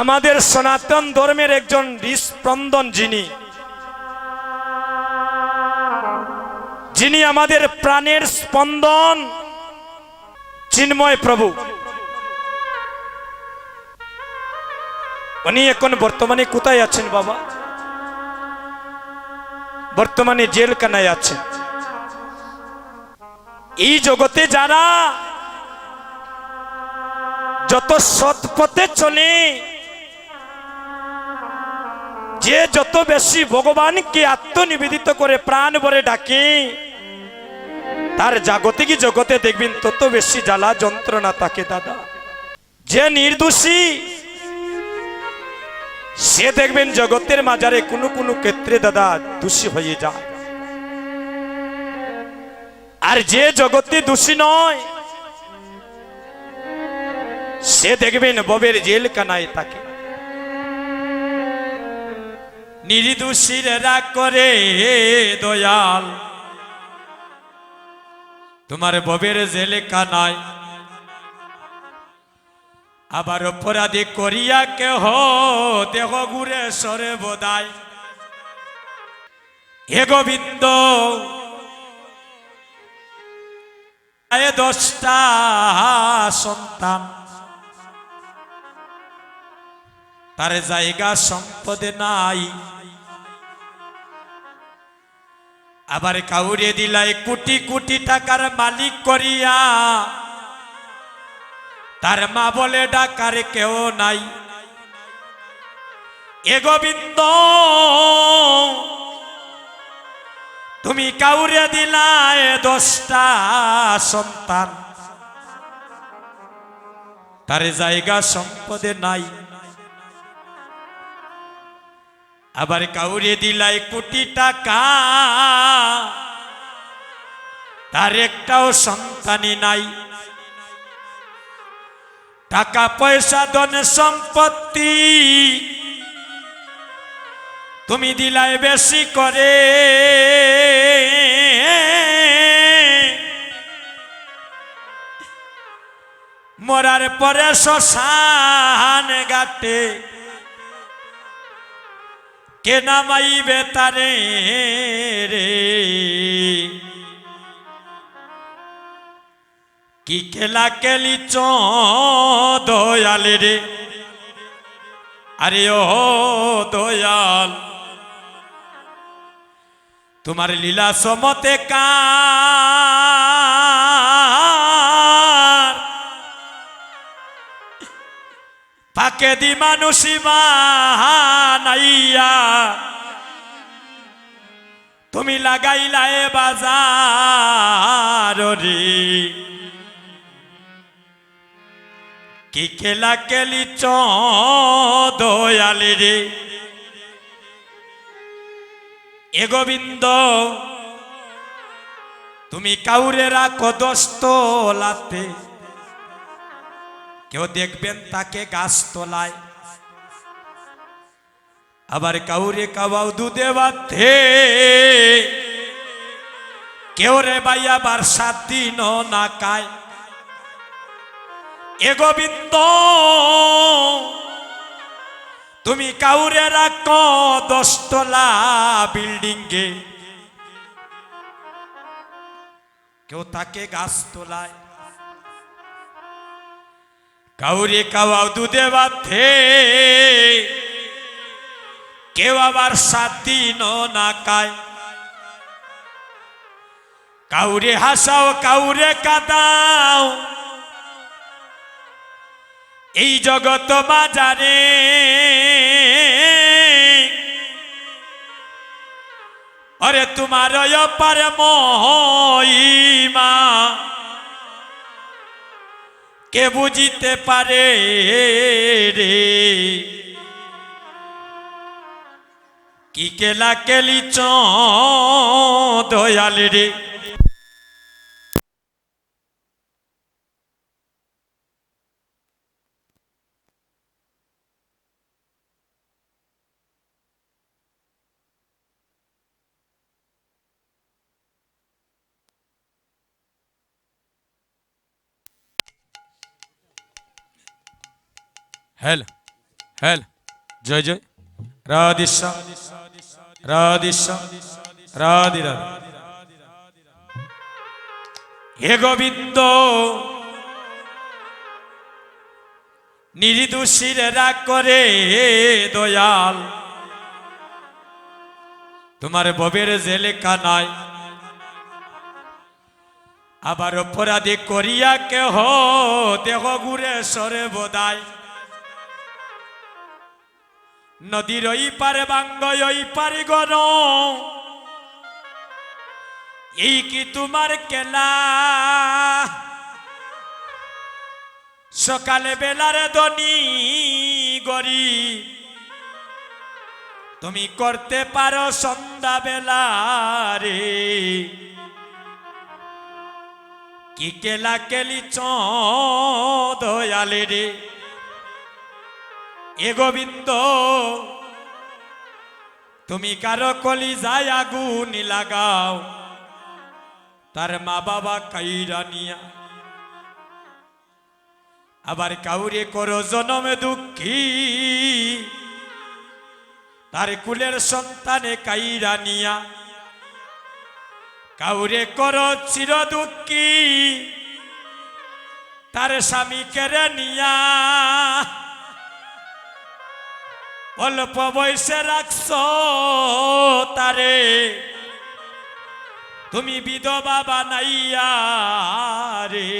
আমাদের সনাতন ধর্মের একজন হৃস্পন্দন যিনি যিনি আমাদের প্রাণের স্পন্দন, চিন্ময় প্রভু। উনি এখন বর্তমানে কোথায় আছেন বাবা? বর্তমানে জেলখানায় আছেন। এই জগতে যারা যত সৎ পথে চলে যে যত বেশি ভগবানকে আত্মনিবেদিত করে প্রাণ ভরে ডাকে, তার জাগতিক জগতে দেখবেন তত বেশি জ্বালা যন্ত্রণা তাকে দাদা। যে নির্দোষী, সে দেখবেন জগতের মাজারে কোনো কোনো ক্ষেত্রে দাদা দোষী হয়ে যায়। আর যে জগতে দোষী নয়, সে দেখবেন ববের জেলখানায় থাকে। নির্দোষীরা করে দয়াল। তোমার ববের জেলখানায় আবার অপরাধী করিয়া কেহ দেহ গুরে সরে বোধায়। হে গোবিন্দ দশটা সন্তান। তার জায়গা সম্পদে নাই। আবার কাউরে দিলাই কোটি কোটি টাকার মালিক করিয়া। তার মা বলে, ডাকার কেউ নাই। এ গোবিন্দ, তুমি কাউরে দিলায় দশটা সন্তান। তার জায়গা সম্পদে নাই। আবার কাউরে দিলাই কোটি টাকা। তার একটাও সন্তানই নাই। টাকা পয়সা, ধন সম্পত্তি তুমি দিলাই বেশি করে। মরার পরে শ্মশান গাটে কে নামাইবে তারে রে? কি খেলা কেলি চ দয়াল রে আরে ও দয়াল, তোমার লীলা সমতে কার পাকে দি মানুষই নাইয়া তুমি লাগাইলা এ বাজার রে। কি খেলা কেলি চ দয়ালি রে। এ গোবিন্দ, তুমি কাউরে রাখো দোস্ত লাতে কেউ দেখবেন তাকে গাছ তোলায়। আবার কাউরে কাবাও দুধে বাধে। কেউ রে ভাই আবার সাত দিন না কায় এ গোবিন্দ, তুমি কাউরে রাখ দশতলা বিল্ডিংয়ে। কেউ তাকে গাছ তোলায়। কাউরে কাওয়াও দুধে বাধে। কেউ আবার সাত না কায় কাউরে হাসাও, কাউরে কাদাও। এই জগত বাজারে অরে তোমার অপার মহিমা। কে বুঝিতে পারে রে? কি কেলা কেলি চ দয়াল রে? হ্যালো হেল জয় জয়। রাধেশ্যাম রাধেশ্যাম রাধে রাধে হে গোবিন্দ, নির্দোষীর রাগ করে দয়াল, তোমার ববের জেলে কানায় আবার অপরাধী করিয়া কেহ দেহ গুরে সরে বোধায়। নদীর ওই পারে বাঙ্গ ওই পারে গণ এই কি তোমার কেলা? সকালে বেলারে দনি গরি তুমি করতে পারো সন্ধ্যা বেলা রে। কি কেলা কেলি দয়ালে রে। এ গোবিন্দ, তুমি কারও কলি যায় আগুন লাগাও, তার মা বাবা কাইরা নিয়া। আবার কাউরে করো জনমে দুঃখী, তার কুলের সন্তানে কাইরা নিয়া। কাউরে করো চির দুঃখী, তার স্বামী নিয়া। অল্প বয়সে রাখছ তারে। তুমি বিধবা বানাইয়া রে।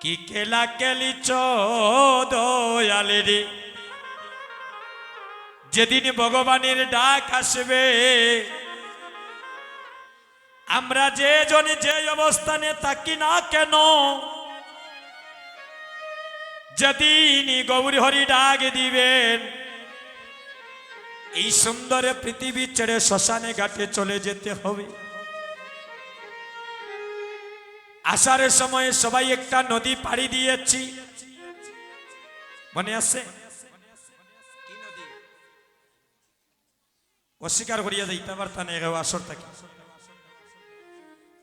কি কেলা কেলিছ দয়ালে রে। যেদিন ভগবানের ডাক আসবে, আমরা যে জনে যে অবস্থানে থাকি না কেন যেদিন গৌরী হরি ডাক দিবেন। এই সুন্দর পৃথিবী ছেড়ে শ্মশানে ঘাটে চলে যেতে হবে। আসার সময় সবাই একটা নদী পাড়ি দিয়েছি। মনে আছে? অস্বীকার করিয়া যাইতে পারতাম আসর থাকি।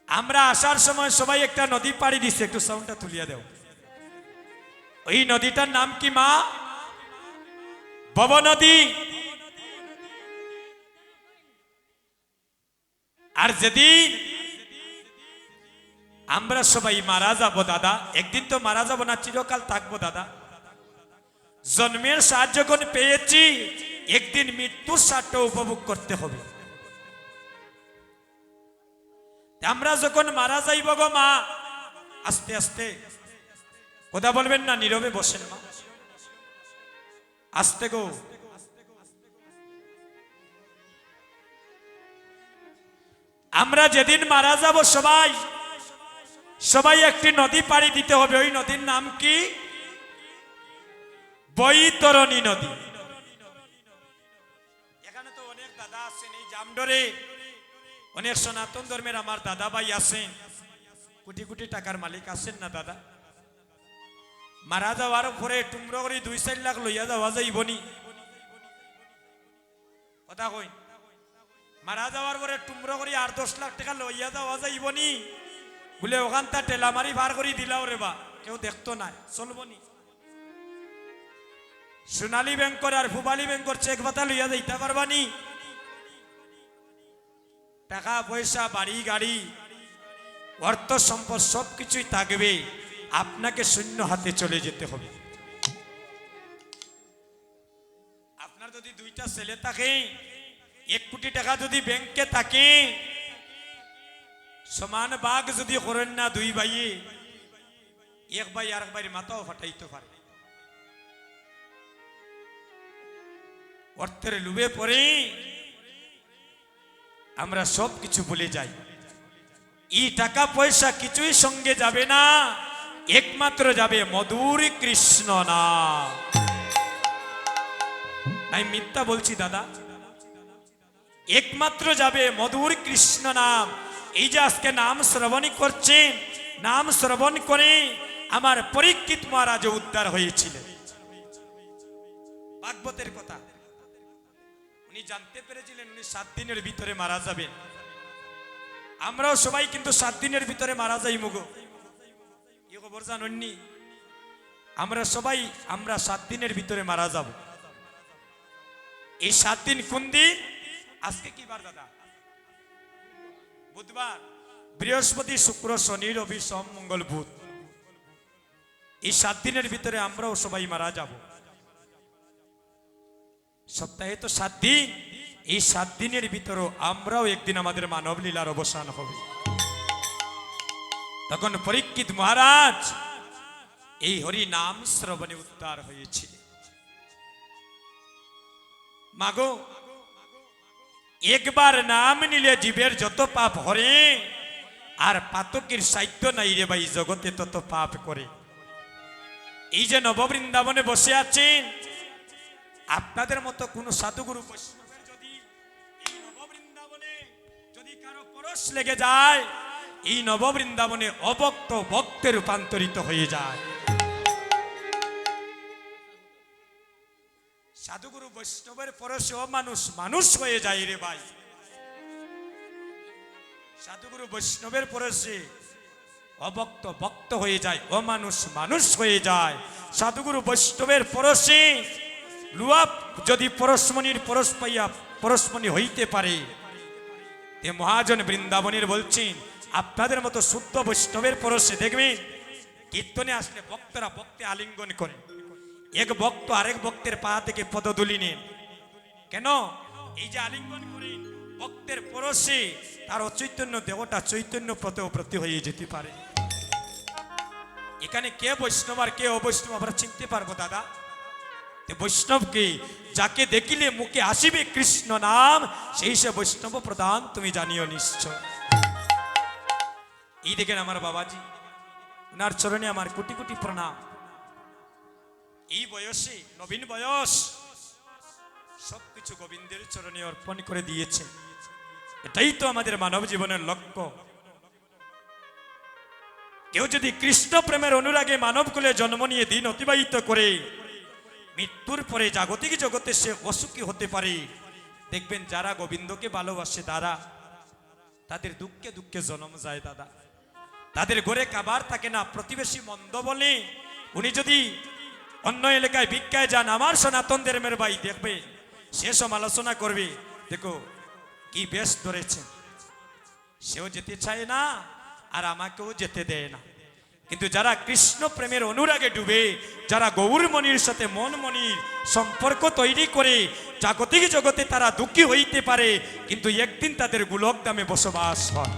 আমরা আসার সময় সবাই একটা নদী পাড়ি দিছে, একটু সাউন্ডটা তুলিয়া দেও। ওই নদীটার নাম কি মা? বব নদী। আর যেদিন আমরা সবাই মারা যাব দাদা, একদিন তো মারা যাব না, চিরকাল থাকব দাদা। জন্মের সাহায্য যখন পেয়েছি, একদিন মৃত্যুর স্বাদটা উপভোগ করতে হবে। আমরা যখন মারা যাইব গো মা, আস্তে আস্তে কথা বলবেন না, নীরবে বসেন মা। আস্তে গো। আমরা যেদিন মারা যাব সবাই সবাই একটি নদী পাড়ি দিতে হবে। ওই নদীর নাম কি? বৈতরণী নদী। এখানে তো অনেক দাদা আছেন, এই জামডরে। অনেক সনাতন ধর্মের আমার দাদা ভাই আছেন। কোটি কোটি টাকার মালিক আছেন না দাদা? মারা যাওয়ার পরে টুমরো করে দুই চার লাখ লইয়া যাওয়া যাইবনি। কথা কই মারা যাওয়ার পরে টুমরো করে আট দশ লাখ টাকা লইয়া যাওয়া যাইবনি। বলে ওখানটা টেলা মারি ভার করে দিলাও রে বা। কেউ দেখতো না চলবনি। সোনালী ব্যাংকর আর ফুবালি ব্যাংকর চেক পাতা লইয়া যাইতে পারবানি টাকা পয়সা বাড়ি গাড়ি অর্থ সম্পদ সব কিছুই থাকবে। আপনাকে শূন্য হাতে চলে যেতে হবে। আপনার যদি দুইটা ছেলে থাকে, এক কোটি টাকা যদি ব্যাংকে থাকে, সমান বাঘ যদি করেন না দুই ভাইয়ে, এক ভাই আর এক ভাইয়ের মাথাও ফাটাইতে পারে। অর্থের লুবে পরে আমরা সব কিছু ভুলে যাই। এই টাকা পয়সা কিছুই সঙ্গে যাবে না। একমাত্র যাবে মধুর কৃষ্ণ না আমি মিথ্যা বলছি, দাদা। একমাত্র যাবে মধুর কৃষ্ণ নাম। এই যে আজকে নাম শ্রবণী করছেন, নাম শ্রবণ করে আমার পরীক্ষিত মহারাজ উদ্ধার হয়েছিলেন। ভাগবতের কথা। উনি জানতে পেরেছিলেন, উনি সাত দিনের ভিতরে মারা যাবেন। আমরাও সবাই কিন্তু সাত দিনের ভিতরে মারা যাই মুগো খবর জাননি আমরা সবাই, আমরা সাত দিনের ভিতরে মারা যাব। এই সাত দিন কোন দিন? আজকে কি বার দাদা? বুধবার, বৃহস্পতি, শুক্র, শনি, রবি, সোম, মঙ্গল, বুধ। এই সাত দিনের ভিতরে আমরাও সবাই মারা যাব। সপ্তাহে তো সাত দিন। এই সাত দিনের ভিতরেও আমরাও একদিন আমাদের মানব লীলার অবসান হবে। তখন পরীক্ষিত মহারাজ, এই হরি নাম শ্রবণে উদ্ধার হয়েছিল মাগো, একবার নাম নিলে জীবের যত পাপ হরে, আর পাতকের সাহিত্য নাই রে ভাই, জগতে তত পাপ করে। এই যে নববৃন্দাবনে বসে আছেন আপনাদের মতো কোনো সাধুগুরু বৈষ্ণবের যদি এই নববৃন্দাবনে যদি কারও পরশ লেগে যায় এই নববৃন্দাবনে অবক্ত ভক্তে রূপান্তরিত হয়ে যায়। সাধুগুরু বৈষ্ণবের পরশে মানুষ মানুষ হয়ে যায় রে ভাই। সাধুগুরু বৈষ্ণবের পরশে অবক্ত ভক্ত হয়ে যায়, অমানুষ মানুষ মানুষ হয়ে যায়। সাধুগুরু বৈষ্ণবের পরশে লুয়া যদি পরশমণির পরশ পাইয়া পরশমণি হইতে পারে, তে মহাজন বৃন্দাবনের বলছেন আপনাদের মতো শুদ্ধ বৈষ্ণবের পরশে দেখবেন কীর্তনে আসলে ভক্তরা ভক্তে আলিঙ্গন করে। এক ভক্ত আরেক ভক্তের পা থেকে পদধুলি নেন কেন? এই যে আলিঙ্গন করেন ভক্তের পরশে, তার অচৈতন্য দেবতা চৈতন্য প্রতেও প্রতি হয়ে যেতে পারে। এখানে কে বৈষ্ণব আর কে অবৈষ্ণব আমরা চিনতে পারব, দাদা। বৈষ্ণবকে যাকে দেখিলে মুখে আসিবে কৃষ্ণ নাম, সেই সে বৈষ্ণব প্রধান, তুমি জানিও নিশ্চয়। এই দেখেন আমার বাবাজি ওনার চরণে আমার কোটি কোটি প্রণাম এই বয়সে নবীন বয়স সবকিছু গোবিন্দের চরণে অর্পণ করে দিয়েছে এটাই তো আমাদের মানব জীবনের লক্ষ্য কেউ যদি কৃষ্ণ প্রেমের অনুরাগে মানব কুলে জন্ম নিয়ে দিন অতিবাহিত করে মৃত্যুর পরে জাগতিক জগতে সে অসুখী হতে পারে দেখবেন যারা গোবিন্দকে ভালোবাসে তারা তাদের দুঃখে দুঃখে জন্ম যায় দাদা তাদের ঘরে কাবার থাকে না, প্রতিবেশী মন্দ বলে। উনি যদি অন্য এলাকায় ভিক্ষায় যান, আমার সনাতন ধর্মের ভাই দেখবে, সে সমালোচনা করবে, দেখো কি বেশ ধরেছে। সেও যেতে চায় না, আর আমাকেও যেতে দেয় না। কিন্তু যারা কৃষ্ণ প্রেমের অনুরাগে ডুবে, যারা গৌরমণির সাথে মনমণির সম্পর্ক তৈরি করে, জাগতিক জগতে তারা দুঃখী হইতে পারে, কিন্তু একদিন তাদের গোলক দামে বসবাস হয়।